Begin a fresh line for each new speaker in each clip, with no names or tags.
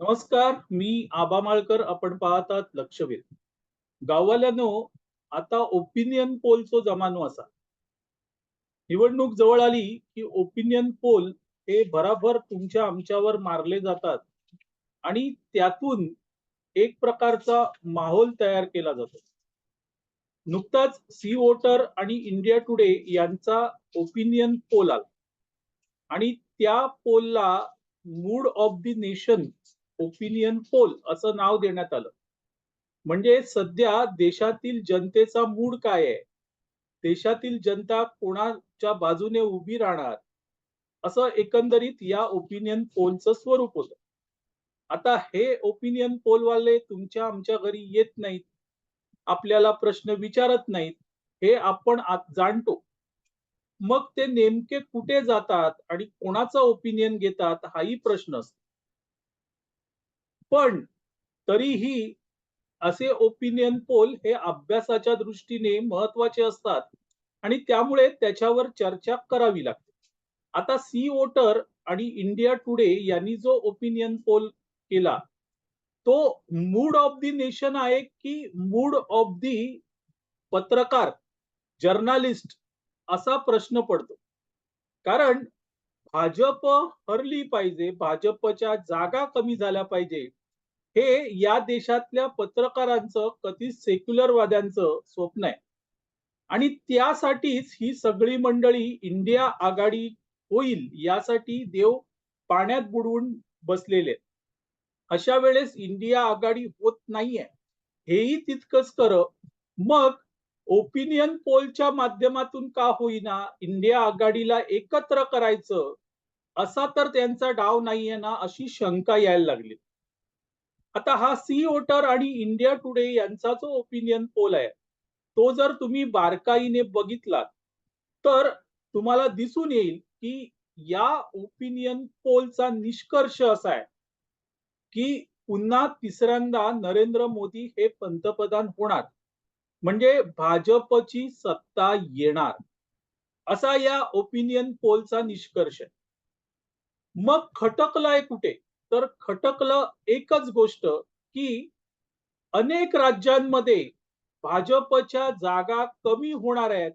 नमस्कार मी आबा माळकर आपण पाहतात लक्षवेध. गाववाल्यानो आता ओपिनियन पोलचो जमानो असा. निवडणूक जवळ आली की ओपिनियन पोल हे भराभर तुमच्या आमच्यावर मारले जातात आणि त्यातून एक प्रकारचा माहोल तयार केला जातो. नुकताच सी वोटर आणि इंडिया टुडे यांचा ओपिनियन पोल आला. आणि त्या पोलला mood of the nation opinion poll असं नाव देण्यात आलं. म्हणजे सध्या देशातील जनतेचा मूड काय आहे? देशातील जनता कोणाच्या बाजूने उभी राहणार? असं एकंदरीत या ओपिनियन पोलचं स्वरूप होत. आता हे ओपिनियन पोलवाले तुमच्या आमच्या घरी येत नाहीत. आपल्याला प्रश्न विचारत नाहीत. हे आपण जाणतो. मग ते नेमके कुठे जातात आणि कोणाचं ओपिनियन घेतात हाही प्रश्न असतो. पण तरीही असे ओपिनियन पोल हे अभ्यासाच्या दृष्टीने महत्त्वाचे असतात आणि त्यामुळे त्याच्यावर चर्चा करावी लागते. आता सी वोटर आणि इंडिया टुडे यांनी जो ओपिनियन पोल केला तो मूड ऑफ दी नेशन आहे की मूड ऑफ दी पत्रकार जर्नालिस्ट असा प्रश्न पडतो. कारण भाजप हरली पाहिजे भाजपच्या जागा कमी झाल्या पाहिजे हे या देशातल्या पत्रकारांचं कधीच सेक्युलरवाद्यांचं स्वप्न आहे. आणि त्यासाठीच ही सगळी मंडळी इंडिया आघाडी होईल यासाठी देव पाण्यात बुडवून बसलेले अशा वेळेस इंडिया आघाडी होत नाहीये. हेही तितकंच कर मग ओपिनियन पोलच्या माध्यमातून का होईना इंडिया आघाडीला एकत्र करायचं? असा तर त्यांचा डाव नाहीये ना अशी शंका यायला लागली. आता हा सी वोटर आणि इंडिया टुडे यांचा जो ओपिनियन पोल आहे तो जर तुम्ही बारकाईने बघितलात तर तुम्हाला दिसून येईल की या ओपिनियन पोलचा निष्कर्ष असा आहे की पुन्हा तिसऱ्यांदा नरेंद्र मोदी हे पंतप्रधान होणार. म्हणजे भाजपची सत्ता येणार. असा या ओपिनियन पोलचा निष्कर्ष आहे. मग खटकलाय कुठे? तर खटकलं एकच गोष्ट की अनेक राज्यांमध्ये भाजपच्या जागा कमी होणार आहेत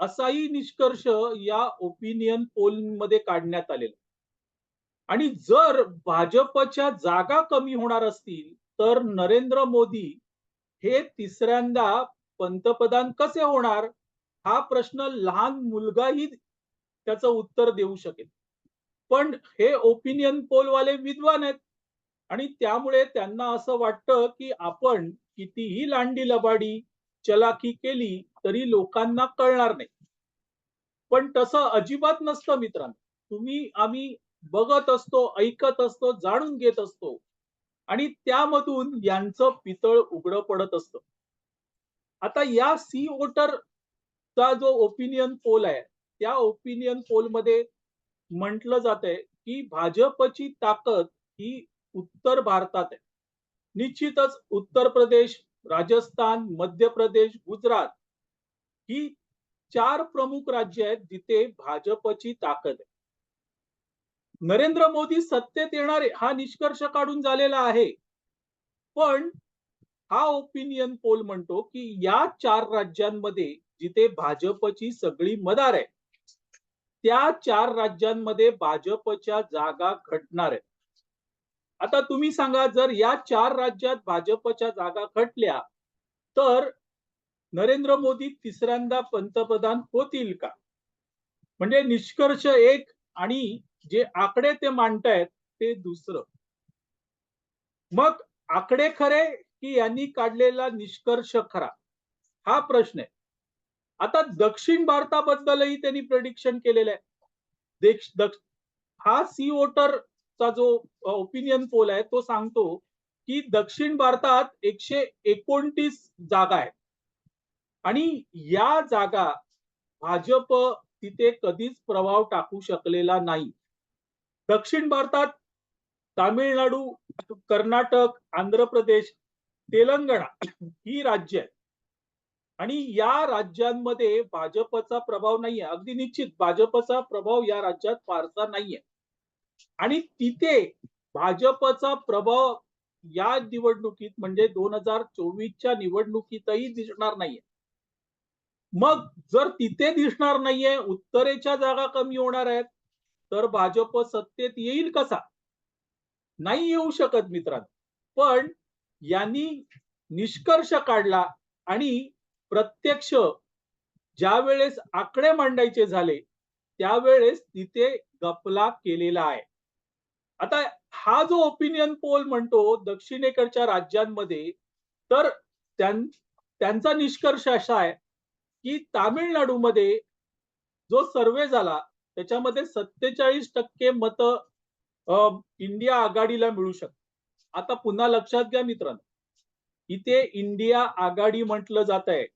असाही निष्कर्ष या ओपिनियन पोलमध्ये काढण्यात आलेला. आणि जर भाजपच्या जागा कमी होणार असतील तर नरेंद्र मोदी हे तिसऱ्यांदा पंतप्रधान कसे होणार? हा प्रश्न लहान मुलगाही त्याचं उत्तर देऊ शकेल. पण हे ओपिनियन पोलवाले विद्वान आहेत. आणि त्यामुळे त्यांना असं वाटतं की आपण कितीही लांडी लबाडी चलाखी केली तरी लोकांना कळणार नाही. पण तसं अजिबात नसतं मित्रांनो. तुम्ही आम्ही बघत असतो ऐकत असतो जाणून घेत असतो. आणि त्यामधून यांचं पितळ उघड पडत असतं. आता या सी वोटरचा जो ओपिनियन पोल आहे त्या ओपिनियन पोलमध्ये म्हटलं जाते की भाजपची ताकद ही उत्तर भारतात आहे. निश्चितच उत्तर प्रदेश राजस्थान मध्य प्रदेश गुजरात ही चार प्रमुख राज्य आहेत जिथे भाजपची ताकद आहे. नरेंद्र मोदी सत्तेत येणारे हा निष्कर्ष काढून झालेला आहे. पण हा ओपिनियन पोल म्हणतो की या चार राज्यांमध्ये जिथे भाजपची सगळी मदार आहे त्या चार राज्यांमध्ये भाजपच्या जागा घटणार आहेत. आता तुम्ही सांगा जर या चार राज्यात भाजपच्या जागा घटल्या तर नरेंद्र मोदी तिसऱ्यांदा पंतप्रधान होतील का? म्हणजे निष्कर्ष एक आणि जे आकडे ते मांडतायत ते दुसरं. मग आकडे खरे की यांनी काढलेला निष्कर्ष खरा? हा प्रश्न आहे. आता दक्षिण भारताबद्दलही त्यांनी प्रडिक्शन केलेलं आहे. देश दक्ष हा सी वोटरचा जो ओपिनियन पोल आहे तो सांगतो की दक्षिण भारतात एकशे एकोणतीस जागा आहेत. आणि या जागा भाजप तिथे कधीच प्रभाव टाकू शकलेला नाही. दक्षिण भारतात तामिळनाडू कर्नाटक आंध्र प्रदेश तेलंगणा ही राज्य आहेत. आणि या राज्यांमध्ये भाजपचा प्रभाव नाहीये. अगदी निश्चित भाजपचा प्रभाव या राज्यात फारसा नाहीये. आणि तिथे भाजपचा प्रभाव या निवडणुकीत म्हणजे दोन हजार चोवीसच्या निवडणुकीतही दिसणार नाहीये. मग जर तिथे दिसणार नाहीये उत्तरेच्या जागा कमी होणार आहेत तर भाजप सत्तेत येईल कसा? नाही येऊ शकत मित्रांनो. पण यांनी निष्कर्ष काढला आणि प्रत्यक्ष ज्या वेळेस आकडे मांडायचे झाले त्यावेळेस तिथे गपला केलेला आहे. आता हा जो ओपिनियन पोल म्हणतो दक्षिणेकडच्या राज्यांमध्ये तर त्यांचा निष्कर्ष असा आहे की तामिळनाडूमध्ये जो सर्वे झाला त्याच्यामध्ये सत्तेचाळीस टक्के मत इंडिया आघाडीला मिळू शकतात. आता पुन्हा लक्षात घ्या मित्रांनो. इथे इंडिया आघाडी म्हटलं जात आहे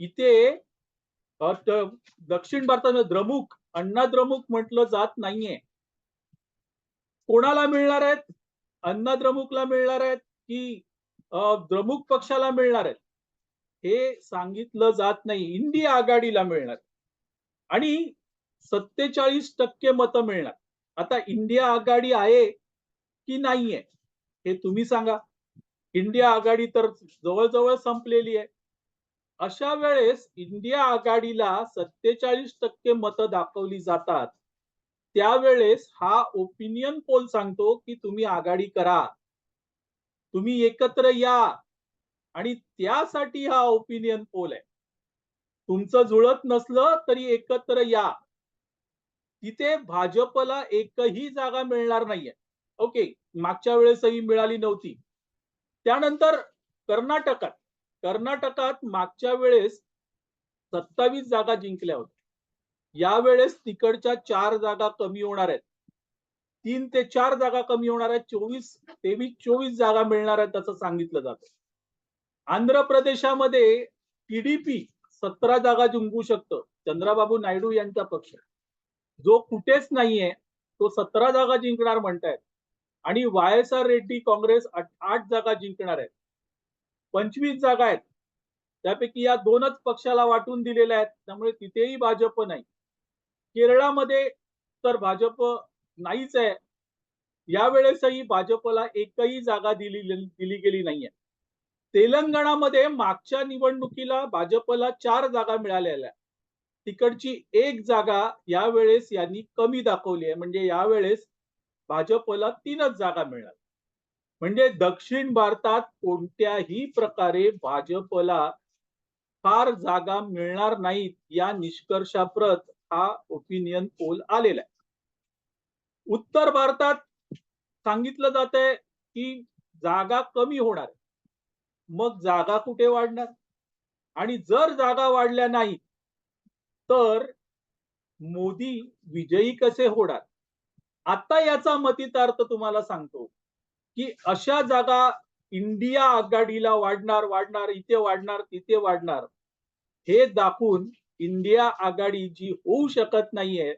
इथे दक्षिण भारतात द्रमुक अण्णा द्रमुक म्हटलं जात नाहीये. कोणाला मिळणार आहेत? अण्णा द्रमुकला मिळणार आहेत की द्रमुक पक्षाला मिळणार आहेत? हे सांगितलं जात नाही. इंडिया आघाडीला मिळणार आणि सत्तेचाळीस टक्के मतं मिळणार. आता इंडिया आघाडी आहे की नाहीये? हे तुम्ही सांगा. इंडिया आघाडी तर जवळजवळ संपलेली आहे. अशा वेळेस इंडिया आघाडीला सत्तेचाळीस टक्के मतं दाखवली जातात. त्यावेळेस हा ओपिनियन पोल सांगतो की तुम्ही आघाडी करा. तुम्ही एकत्र या. आणि त्यासाठी हा ओपिनियन पोल आहे. तुमचं जुळत नसलं तरी एकत्र या. तिथे भाजपला एकही जागा मिळणार नाहीये. ओके मागच्या वेळेसही मिळाली नव्हती. त्यानंतर कर्नाटकात कर्नाटकात मागच्या वेळेस सत्तावीस जागा जिंकल्या होत्या. यावेळेस तिकडच्या चार जागा कमी होणार आहेत. तीन ते चार जागा कमी होणार आहेत. चोवीस तेवीस चोवीस जागा मिळणार आहेत असं सांगितलं जातं. आंध्र प्रदेशामध्ये टीडीपी सतरा जागा जिंकू शकतं. चंद्राबाबू नायडू यांचा पक्ष. जो कुठेच नाहीये तो सतरा जागा जिंकणार म्हणतायत. आणि Y S R Reddy Congress आठ आठ जागा जिंकणार आहेत. पंचवीस जागा आहेत. त्यापैकी या दोनच पक्षाला वाटून दिलेल्या आहेत. त्यामुळे तिथेही भाजप नाही. केरळामध्ये तर भाजप नाहीच आहे. यावेळेसही भाजपला एकही जागा दिली दिली गेली नाहीये. तेलंगणामध्ये मागच्या निवडणुकीला भाजपला चार जागा मिळालेल्या तिकडची एक जागा यावेळेस यांनी कमी दाखवली आहे. म्हणजे यावेळेस भाजपला तीनच जागा मिळाल्या. म्हणजे दक्षिण भारतात कोणत्याही प्रकारे भाजपला फार जागा मिळणार नाहीत या निष्कर्षाप्रत हा ओपिनियन पोल आलेला आहे. उत्तर भारतात सांगितलं जात आहे की जागा कमी होणार मग जागा कुठे वाढणार? आणि जर जागा वाढल्या नाही तर मोदी विजयी कसे होणार? आता याचा मतितार्थ तुम्हाला सांगतो. की अशा जागा इंडिया आघाडीला वाढणार वाढणार इथे वाढणार तिथे वाढणार हे दाखवून इंडिया आघाडी जी होऊ शकत नाहीये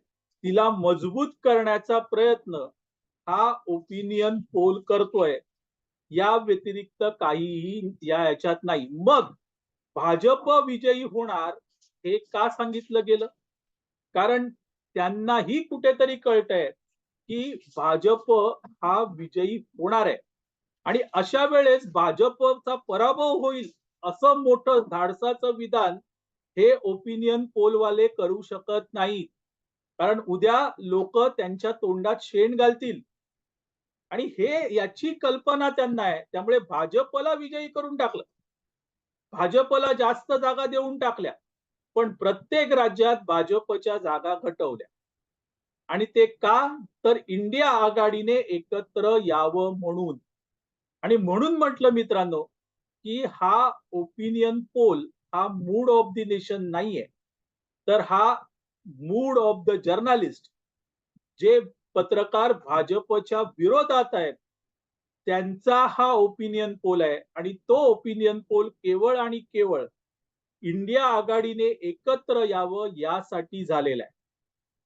तिला मजबूत करण्याचा प्रयत्न हा ओपिनियन पोल करतोय. या व्यतिरिक्त काहीही या याच्यात नाही. मग भाजप विजयी होणार हे का सांगितलं गेलं? कारण त्यांनाही कुठेतरी कळतंय. की भाजप हा विजयी होणार आहे. आणि अशा वेळेस भाजपचा पराभव होईल असं मोठं धाडसाचं विधान हे ओपिनियन पोलवाले करू शकत नाही कारण उद्या लोक त्यांच्या तोंडात शेण घालतील. आणि हे याची कल्पना त्यांना आहे. त्यामुळे भाजपला विजयी करून टाकलं. भाजपला जास्त जागा देऊन टाकल्या. पण प्रत्येक राज्यात भाजपच्या जागा घटवल्या. आणि ते का? तर इंडिया आघाडीने एकत्र यावं म्हणून. आणि म्हणून म्हटलं मित्रांनो की हा ओपिनियन पोल हा मूड ऑफ द नेशन नाहीये. तर हा मूड ऑफ द जर्नालिस्ट जे पत्रकार भाजपच्या विरोधात आहेत त्यांचा हा ओपिनियन पोल आहे. आणि तो ओपिनियन पोल केवळ आणि केवळ इंडिया आघाडीने एकत्र यावं यासाठी झालेला आहे.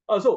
असो